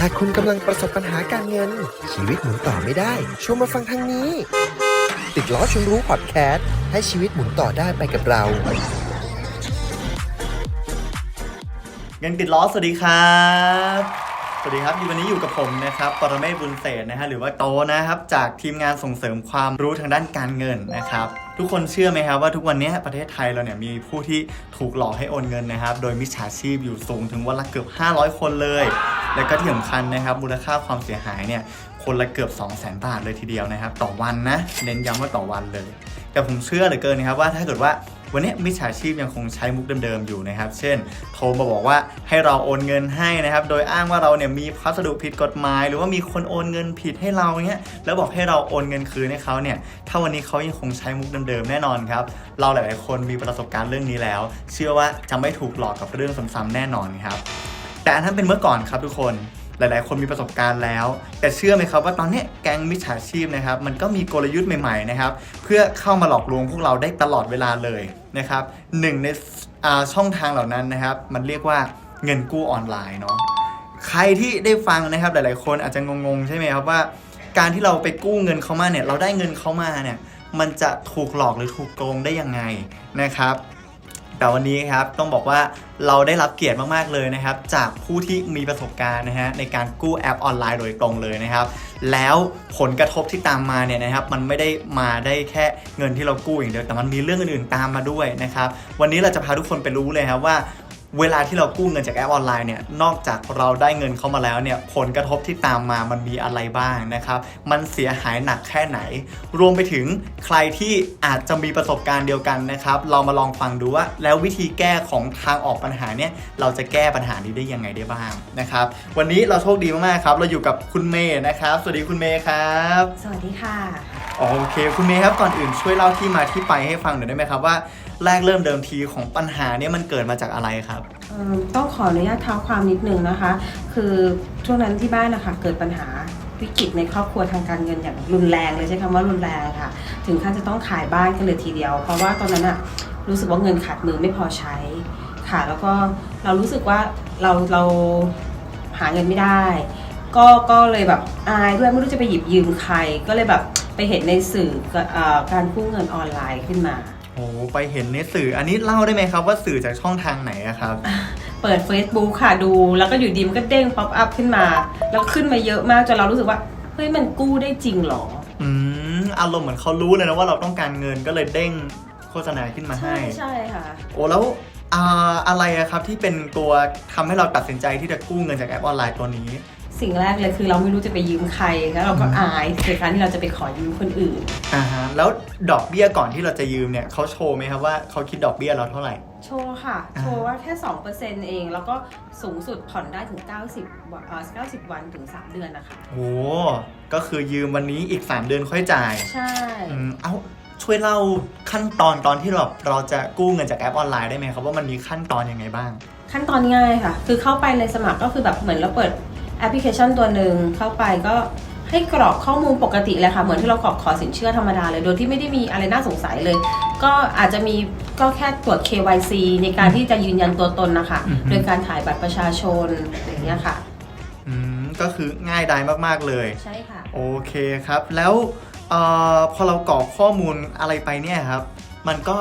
หากคุณกำลังประสบปัญหาการเงิน ชีวิตหมุนต่อไม่ได้ชวนมาฟังทางนี้ ติดล้อชวนรู้พอดแคสต์ให้ชีวิตหมุนต่อได้ไปกับเรา เงินติดล้อสวัสดีครับ สวัสดีครับอยู่วันนี้อยู่กับผมนะครับ ปรเมศบุญเศษนะฮะหรือว่าโตนะครับ จากทีมงานส่งเสริมความรู้ทางด้านการเงินนะครับ ทุกคนเชื่อไหมครับว่าทุกวันนี้ประเทศไทยเราเนี่ยมีผู้ที่ถูกหลอกให้โอนเงินนะครับ โดยมิจฉาชีพอยู่สูงถึงวันละเกือบ 500 คนเลย และก็ที่สำคัญนะครับมูลค่าความเสียหายเนี่ยคนละเกือบ 2 0 0 0 0 0 บาทเลยทีเดียวนะครับ ต่อวันนะ เน้นย้ำว่าต่อวันเลย แต่ผมเชื่อเหลือเกินนะครับว่าถ้าเกิดว่าวันนี้มิจฉาชีพยังคงใช้มุกเดิมๆอยู่นะครับ เช่น โทรมาบอกว่าให้เราโอนเงินให้นะครับ โดยอ้างว่าเราเนี่ยมีพัสดุผิดกฎหมาย หรือว่ามีคนโอนเงินผิดให้เราเนี้ย แล้วบอกให้เราโอนเงินคืนให้เขาเนี่ย ถ้าวันนี้เขายังคงใช้มุกเดิมๆแน่นอนครับ เราหลายๆคนมีประสบการณ์เรื่องนี้แล้ว เชื่อว่าจะไม่ถูกหลอกกับเรื่องซ้ำๆแน่นอนครับ แต่อันนั้นเป็นเมื่อก่อนครับทุกคนหลาย ๆ คนมีประสบการณ์แล้ว แต่เชื่อไหมครับว่าตอนนี้แก๊งมิจฉาชีพนะครับมันก็มีกลยุทธ์ใหม่ ๆ นะครับ เพื่อเข้ามาหลอกลวงพวกเราได้ตลอดเวลาเลยนะครับหนึ่งในช่องทางเหล่านั้นนะครับ มันเรียกว่าเงินกู้ออนไลน์เนาะใครที่ได้ฟังนะครับหลาย ๆ คนอาจจะงง ๆ ใช่ไหมครับว่า การที่เราไปกู้เงินเขามาเนี่ยเราได้เงินเขามาเนี่ยมันจะถูกหลอกหรือถูกโกงได้ยังไงนะครับ แต่วันนี้ครับต้องบอกว่าเราได้รับเกียรติมากๆเลยนะครับ จากผู้ที่มีประสบการณ์นะฮะในการกู้แอปออนไลน์โดยตรงเลยนะครับ แล้วผลกระทบที่ตามมาเนี่ยนะครับ มันไม่ได้มาได้แค่เงินที่เรากู้อย่างเดียวแต่มันมีเรื่องอื่นๆตามมาด้วยนะครับ วันนี้เราจะพาทุกคนไปรู้เลยครับว่า เวลาที่เรากู้เงินจากแอปออนไลน์เนี่ย นอกจากเราได้เงินเข้ามาแล้วเนี่ย ผลกระทบที่ตามมามันมีอะไรบ้างนะครับ มันเสียหายหนักแค่ไหน รวมไปถึงใครที่อาจจะมีประสบการณ์เดียวกันนะครับ เรามาลองฟังดูว่า แล้ววิธีแก้ของทางออกปัญหาเนี่ย เราจะแก้ปัญหานี้ได้ยังไงได้บ้างนะครับ วันนี้เราโชคดีมากๆครับ เราอยู่กับคุณเมย์นะครับ สวัสดีคุณเมย์ครับ สวัสดีค่ะ โอเค คุณเมย์ครับก่อนอื่นช่วยเล่าที่มาที่ไปให้ฟังหน่อยได้ไหมครับว่าแรกเริ่มเดิมทีของปัญหาเนี่ยมันเกิดมาจากอะไรครับต้องขออนุญาตเท้าความนิดนึงนะคะ คือช่วงนั้นที่บ้านนะคะเกิดปัญหาวิกฤตในครอบครัวทางการเงินอย่างรุนแรงเลยใช้คำว่ารุนแรงค่ะ ถึงขั้นจะต้องขายบ้านกันเลยทีเดียว เพราะว่าตอนนั้นอะรู้สึกว่าเงินขาดมือไม่พอใช้ค่ะ แล้วก็เรารู้สึกว่าเราเราหาเงินไม่ได้ ก็ก็เลยแบบอายด้วยไม่รู้จะไปหยิบยืมใคร ก็เลยแบบไปเห็นในสื่ออการกู้เงินออนไลน์ขึ้นมา โอ้ไปเห็นในสื่ออันนี้เล่าได้ไหมครับว่าสื่อจากช่องทางไหนอะครับ เปิด Facebook ค่ะดู แล้วก็อยู่ดีมันก็เด้งป๊อปอัพขึ้นมา แล้วขึ้นมาเยอะมากจนเรารู้สึกว่า เฮ้ยมันกู้ได้จริงเหรอ อืมอารมณ์เหมือนเขารู้เลยนะว่าเราต้องการเงินก็เลยเด้งโฆษณาขึ้นมาให้ ใช่ใช่ค่ะ โอ้แล้วอ่าอะไรอะครับที่เป็นตัวทำให้เราตัดสินใจที่จะกู้เงินจากแอปออนไลน์ตัวนี้ สิ่งแรกเลยคือเราไม่รู้จะไปยืมใครแล้วเราก็อายในการที่เราจะไปขอยืมคนอื่น อ่าฮะแล้วดอกเบี้ยก่อนที่เราจะยืมเนี่ยเขาโชว์ไหมครับว่าเขาคิดดอกเบี้ยเราเท่าไหร่ โชว์ค่ะ อ่า โชว์ว่าแค่ 2%เอง แล้วก็สูงสุดผ่อนได้ถึง 90วันเอ่อ90 วันถึง 3 เดือนนะคะ โอ้ก็คือยืมวันนี้อีก 3 เดือนค่อยจ่ายใช่ อืมเอาช่วยเล่าขั้นตอนตอนที่เราเราจะกู้เงินจากแอปออนไลน์ได้ไหมครับว่ามันมีขั้นตอนยังไงบ้าง ขั้นตอนง่ายค่ะ คือเข้าไปในสมัครก็คือแบบเหมือนเราเปิด แอปพลิเคชันตัวหนึ่งเข้าไปก็ให้กรอกข้อมูลปกติเลยค่ะ เหมือนที่เรากรอกขอสินเชื่อธรรมดาเลย โดยที่ไม่ได้มีอะไรน่าสงสัยเลย ก็อาจจะมีก็แค่ตรวจ KYC ในการที่จะยืนยันตัวตนนะคะ อือฮึ โดยการถ่ายบัตรประชาชนอย่างเงี้ยค่ะ อืมก็คือง่ายดายมากๆเลย ใช่ค่ะ โอเคครับ แล้วเออพอเรากรอกข้อมูลอะไรไปเนี่ยครับ มันก็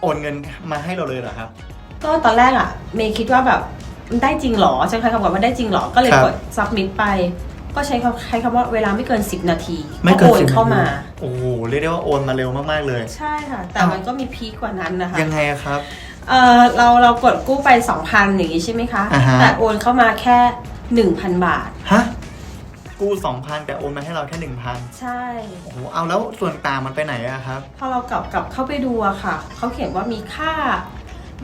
โอนเงินมาให้เราเลยเหรอครับ ก็ตอนแรกอะเมย์คิดว่าแบบ มันได้จริงเหรอใช้คำว่ามันได้จริงเหรอก็เลยครับกด submit ไป ก็ใช้คำใช้คำว่าเวลาไม่เกิน 10 นาทีไม่เกินโอนสิบเข้ามาโอ้โหเรียกได้ว่าโอนมาเร็วมากๆเลย ใช่ค่ะ แต่มันก็มีพีคกว่านั้นนะคะยังไงอะครับเออเราเรากดกู้ไป 2,000อย่างนี้ใช่ไหมคะอ่าฮะแต่โอนเข้ามาแค่ 1,000 บาทฮะกู้2,000 แต่โอนมาให้เราแค่ 1,000 ใช่ โอ้โห เอาแล้วส่วนต่างมันไปไหนอะครับ พอเรากลับกลับเข้าไปดูอะค่ะ เขาเขียนว่ามีค่า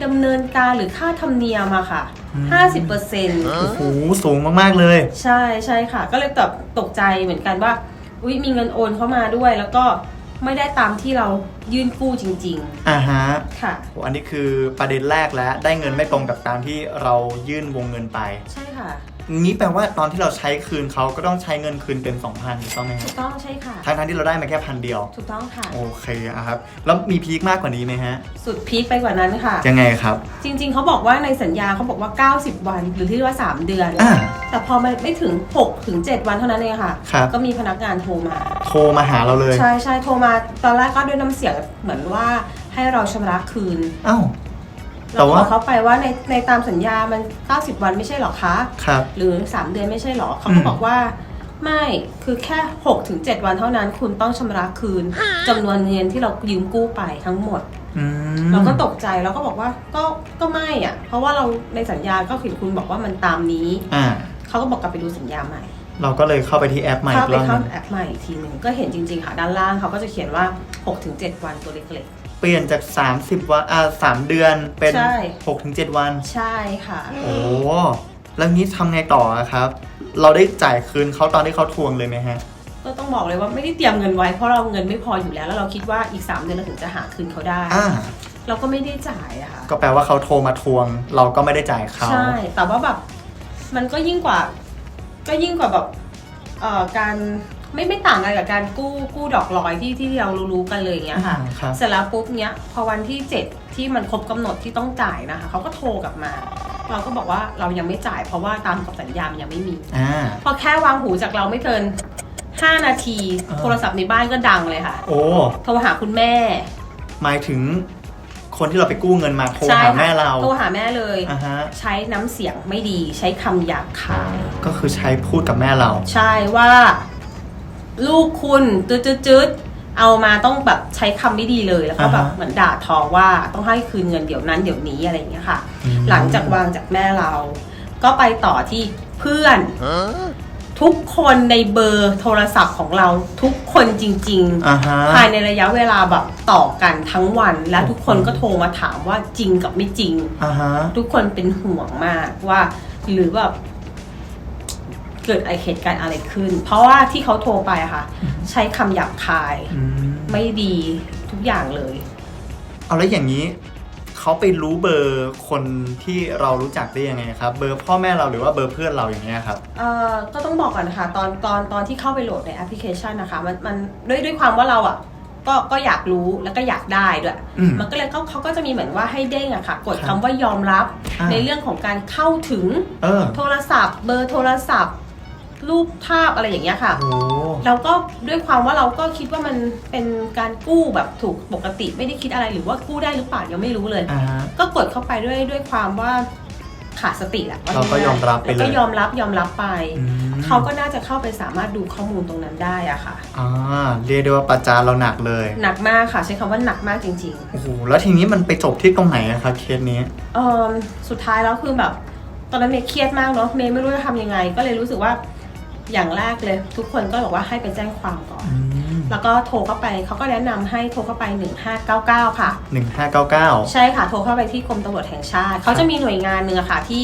ดำเนินการหรือค่าธรรมเนียมอะค่ะอืม50%โอ้โหสูงมากๆเลย ใช่ใช่ค่ะ ก็เลยตกตกใจเหมือนกันว่าอุ๊ยมีเงินโอนเข้ามาด้วย แล้วก็ไม่ได้ตามที่เรายื่นกู้จริง อ่าฮะๆ ค่ะ โอ้อันนี้คือประเด็นแรกแล้วได้เงินไม่ตรงกับตามที่เรายื่นวงเงินไป ใช่ค่ะ งี้แปลว่าตอนที่เราใช้คืนเขาก็ต้องใช้เงินคืนเป็น2,000ถูกต้องไหมคถูรับกต้องใช่ค่ะ ทั้งทั้งๆที่เราได้มาแค่พันเดียว ถูกต้องค่ะ โอเคอะครับ แล้วมีพีคมากกว่านี้ไหมฮะ สุดพีคไปกว่านั้นค่ะ ยังไงครับ จริง ๆ เขาบอกว่าในสัญญาเขาบอกว่า 90 วันหรือที่เรียกว่า 3 เดือน อ่า แต่พอมันไม่ถึง6ถึง7วันเท่านั้นเองค่ะ ครับ ก็มีพนักงานโทรมา โทรมาหาเราเลย ใช่ใช่โทรมาตอนแรกก็ด้วยน้ำเสียงเหมือนว่าให้เราชำระคืน เอ้า แต่เราก็ว่าบอกเขาไปว่าในในตามสัญญามัน 90 วันไม่ใช่หรอคะ ครับ หรือ 3 เดือนไม่ใช่หรอเขาอืก็มบอกว่า ไม่คือแค่6ถึง7วันเท่านั้นคุณต้องชำระคืนจำนวนเงินที่เรายืมกู้ไปทั้งหมด อืมเราก็ตกใจเราก็บอกว่าก็ก็ไม่อะ เพราะว่าเราในสัญญาก็คือคุณบอกว่ามันตามนี้ อ่า เขาก็บอกกลับไปดูสัญญาใหม่เราก็เลยเข้าไปที่แอปใหม่อีเข้ากไปรอบหเข้านึงแอปใหม่อีกทีหนึ่งก็เห็นจริงๆค่ะด้านล่างเขาก็จะเขียนว่า 6-7 วันตัวเล็กเปลี่ยนจาก 30วันอ่าสามเดือนเป็น ใช่6ถึง7วันๆใช่ค่ะ โอ้แล้วนี้ทำไงต่ออะครับ เราได้จ่ายคืนเขาตอนที่เขาทวงเลยไหมฮะ ก็ต้องบอกเลยว่าไม่ได้เตรียมเงินไว้เพราะเราเงินไม่พออยู่แล้ว แล้วเราคิดว่าอีก 3 เดือนเราถึงจะหาคืนเขาได้ อ่า เราก็ไม่ได้จ่ายอะค่ะก็แปลว่าเขาโทรมาทวง เราก็ไม่ได้จ่ายเขา ใช่ แต่ว่าแบบมันก็ยิ่งกว่า ก็ยิ่งกว่าแบบเอ่อการ ไม่ไม่ต่างอะไรกับการกู้กู้ดอกลอยที่ที่เรารู้ๆกันเลยอย่างเงี้ยค่ะอ่าครับ เสร็จแล้วปุ๊บเนี้ยพอวันที่ 7 ที่มันครบกำหนดที่ต้องจ่ายนะคะเขาก็โทรกลับมา เราก็บอกว่าเรายังไม่จ่ายเพราะว่าตามกับสัญญามันยังไม่มี อ่า พอแค่วางหูจากเราไม่เกิน 5 นาที อ่า โทรศัพท์ในบ้านก็ดังเลยค่ะ โอ้โทรหาคุณแม่ หมายถึงคนที่เราไปกู้เงินมาโทรใช่หาค่ะแม่เราโทรหาแม่เลย อ่าฮะใช้น้ำเสียงไม่ดีใช้คำหยาบคาย ก็คือใช้พูดกับแม่เรา ใช่ว่า ลูกคุณจืดจืดจืดเอามาต้องแบบใช้คำไม่ดีเลยแล้วก็แบบอ่าฮะเหมือนด่าทอว่าต้องให้คืนเงินเดี๋ยวนั้นเดี๋ยวนี้อะไรอย่างเงี้ยค่ะ อืม หลังจากวางจากแม่เรา ก็ไปต่อที่เพื่อน ทุกคนในเบอร์โทรศัพท์ของเราทุกคนจริงอ่าฮะๆภายในระยะเวลาแบบต่อกันทั้งวัน และโอ้โหทุกคนก็โทรมาถามว่าจริงกับไม่จริง อ่าฮะ ทุกคนเป็นห่วงมากว่า หรือแบบ เกิดไอเหตุการณ์อะไรขึ้น เพราะว่าที่เขาโทรไปอะค่ะ ใช้คำหยาบคาย อืมไม่ดีทุกอย่างเลย เอาแล้วอย่างนี้เขาไปรู้เบอร์คนที่เรารู้จักได้ยังไงครับ เบอร์พ่อแม่เราหรือว่าเบอร์เพื่อนเราอย่างเงี้ยครับ เอ่อก็ต้องบอกก่อนนะคะตอนตอนตอนที่เข้าไปโหลดในแอปพลิเคชันนะคะมันมันด้วยด้วยความว่าเราอะก็ก็อยากรู้แล้วก็อยากได้ด้วย อืมมันก็เลยเขาเขาก็จะมีเหมือนว่าให้เด้งอะค่ะ กดครัคำบว่ายอมรับอ่า ในเรื่องของการเข้าถึงเออ โทรศัพท์ เบอร์โทรศัพท์ รูปภาพอะไรอย่างเงี้ยค่ะ โอ้เราก็ด้วยความว่าเราก็คิดว่ามันเป็นการกู้แบบถูกปกติไม่ได้คิดอะไรหรือว่ากู้ได้หรือเปล่ายังไม่รู้เลย อ่าฮะ ก็กดเข้าไปด้วยด้วยความว่าขาดสติแหละว่เราก็ยอมรับไปเลยแล้วก็ยอมรับยอมรับไป อืมเขาก็น่าจะเข้าไปสามารถดูข้อมูลตรงนั้นได้อะค่ะ อ่าเรียกได้ว่าประจานเราหนักเลยหนักมากค่ะ ใช้คำว่าหนักมากจริงโอ้โหแล้วทีนี้มันไปจบที่ตรงไหนอะครับเคสนี้ๆเออสุดท้ายแล้วคือแบบ ตอนนั้นเมย์เครียดมากเนาะเมย์ไม่รู้จะทำยังไง ก็เลยรู้สึกว่า อย่างแรกเลย ทุกคนก็บอกว่าให้ไปแจ้งความก่อนอืมแล้วก็โทรเข้าไปเขาก็แนะนำให้โทรเข้าไป 1599 ค่ะ หนึ่งห้าเก้าเก้า ใช่ค่ะโทรเข้าไปที่กรมตำรวจแห่งชาติ เขาจะมีหน่วยงานหนึ่งอะค่ะที่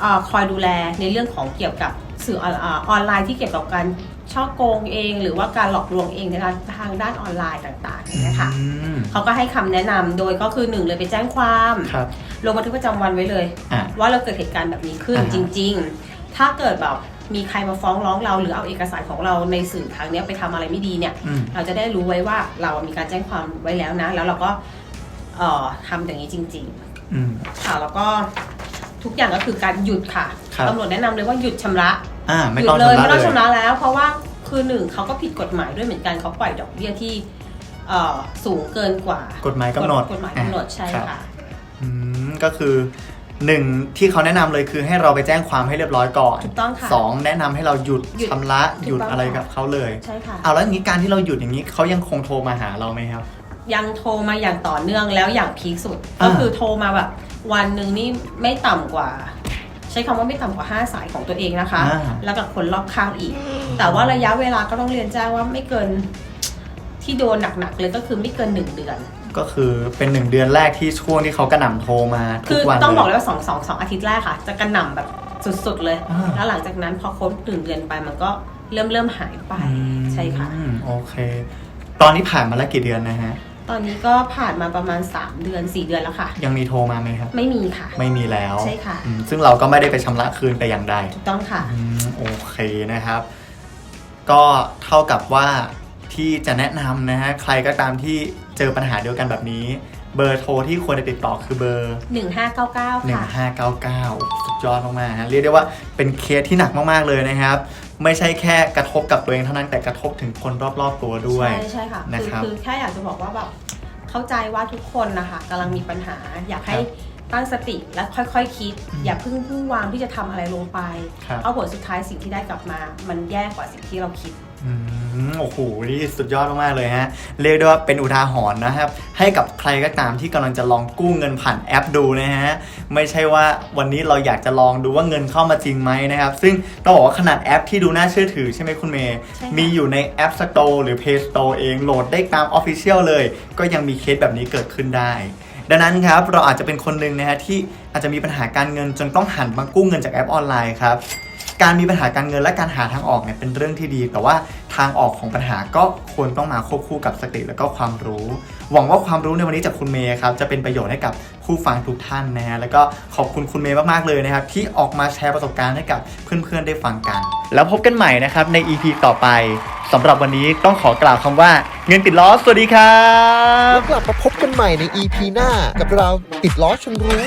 เอ่อคอยดูแลในเรื่องของเกี่ยวกับสื่อออนอ่าออนไลน์ที่เกี่ยวกับการช่อโกงเอง หรือว่าการหลอกลวงเองในทางทางด้านออนไลน์ต่างๆอย่างเงี้ยค่ะอืมเขาก็ให้คำแนะนำโดยก็คือหนึ่งเลยไปแจ้งความครับลงบันทึกประจำวันไว้เลย อะว่าเราเกิดเหตุการณ์แบบนี้ขึ้นอ่าฮะ จริง ๆ ถ้าเกิดแบบ มีใครมาฟ้องร้องเราหรือเอาเอกสารของเราในสื่อทางเนี้ยไปทำอะไรไม่ดีเนี่ย อืม เราจะได้รู้ไว้ว่าเรามีการแจ้งความไว้แล้วนะ แล้วเราก็เอ่อทำอย่างนี้จริง ๆ อืม ค่ะแล้วก็ทุกอย่างก็คือการหยุดค่ะครับ ตำรวจแนะนำเลยว่าหยุดชำระอ่า ไม่หยุต้อดงเลยชำระไม่เลต้องย ชำระแล้ว เพราะว่าคือหนึ่งเขาก็ผิดกฎหมายด้วยเหมือนกันเขาปล่อยดอกเบี้ยที่เอ่อสูงเกินกว่ากฎหมายกำหนดกฎหมายกำหนดอะใช่รับ ค่ะ อืมก็คือ หนึ่งที่เขาแนะนำเลยคือให้เราไปแจ้งความให้เรียบร้อยก่อนถูกต้องค่ะสองแนะนำให้เราหยุดหยุดชำระถูกหยุดต้องอะไรค่ะ กับเขาเลยใช่ค่ะ เอาแล้วอย่างนี้การที่เราหยุดอย่างนี้เขายังคงโทรมาหาเราไหมครับ ยังโทรมาอย่างต่อเนื่องแล้วอย่างพีคสุด อ่า ก็คือโทรมาแบบ วันหนึ่งนี่ไม่ต่ำกว่า ใช้คำว่าไม่ต่ำกว่า 5 สายของตัวเองนะคะ อ่า แล้วกับคนรอบข้างอีก แต่ว่าระยะเวลาก็ต้องเรียนแจ้งว่าไม่เกินที่โดนหนักๆเลยก็คือไม่เกินหนึ่งเดือน ก็คือเป็นหนึ่งเดือนแรกที่ช่วงที่เขากระหน่ำโทรมาทุคืกอวันต้องบอกเลเลยยว่าสองสองสองอาทิตย์แรกค่ะ จะกระหน่ำแบบสุดๆเลยอ่าแล้วหลังจากนั้นพอครบหนึ่งเดือนไปมันก็เริ่มเริ่มหายไปอืมใช่ค่ะ โอเค ตอนนี้ผ่านมาแล้วกี่เดือนนะฮะ ตอนนี้ก็ผ่านมาประมาณ 3 เดือน 4 เดือนแล้วค่ะ ยังมีโทรมาไหมครับ ไม่มีค่ะ ไม่มีแล้วใช่ค่ะ อืมซึ่งเราก็ไม่ได้ไปชำระคืนแต่อย่างใด ถูกต้องค่ะ อืมโอเคนะครับ ก็เท่ากับว่า ที่จะแนะนำนะฮะใครก็ตามที่เจอปัญหาเดียวกันแบบนี้ เบอร์โทรที่ควรจะติดต่อคือเบอร์ 1599 ค่ะ 1599สุดยอดมากๆฮะเรียกได้ว่าเป็นเคสที่หนักมากๆเลยนะครับ ไม่ใช่แค่กระทบกับตัวเองเท่านั้นแต่กระทบถึงคนรอบๆตัวด้วยใช่ใช่ค่ะนะคือครับ คือแค่อยากจะบอกว่าแบบเข้าใจว่าทุกคนนะคะกำลังมีปัญหา อยากให้ครับตั้งสติและค่อยๆคคิด อืม อย่าเพิ่งเพิ่งวางที่จะทำอะไรลงไป ครับเอาผลสุดท้ายสิ่งที่ได้กลับมา มันแย่กว่าสิ่งที่เราคิด อืม โอ้โหนี่สุดยอดมากๆเลยฮะ เรียกได้ว่าเป็นอุทาหรณ์นะครับ ให้กับใครก็ตามที่กำลังจะลองกู้เงินผ่านแอปดูนะฮะ ไม่ใช่ว่าวันนี้เราอยากจะลองดูว่าเงินเข้ามาจริงไหมนะครับ ซึ่งต้องบอกว่าขนาดแอปที่ดูน่าเชื่อถือใช่ไหมคุณเมย์ใช่ค่ะมีอยู่ใน App Store หรือ Play Store เองโหลดได้ตาม Official เลย ก็ยังมีเคสแบบนี้เกิดขึ้นได้ ดังนั้นครับเราอาจจะเป็นคนหนึ่งนะฮะที่อาจจะมีปัญหาการเงินจนต้องหันมากู้เงินจากแอปออนไลน์ครับ การมีปัญหาการเงินและการหาทางออกเนี่ยเป็นเรื่องที่ดี แต่ว่าทางออกของปัญหาก็ควรต้องมาควบคู่กับสติและก็ความรู้ หวังว่าความรู้ในวันนี้จากคุณเมย์ครับจะเป็นประโยชน์ให้กับผู้ฟังทุกท่านนะฮะแล้วก็ขอบคุณคุณเมย์มากๆเลยนะครับที่ออกมาแชร์ประสบการณ์ให้กับเพื่อนๆได้ฟังกัน แล้วพบกันใหม่นะครับใน EP ต่อไปสำหรับวันนี้ต้องขอกล่าวคำว่าเงินติดล้อสวัสดีครับแล้วกลับมาพบกันใหม่ใน EP หน้ากับเราติดล้อชนรู้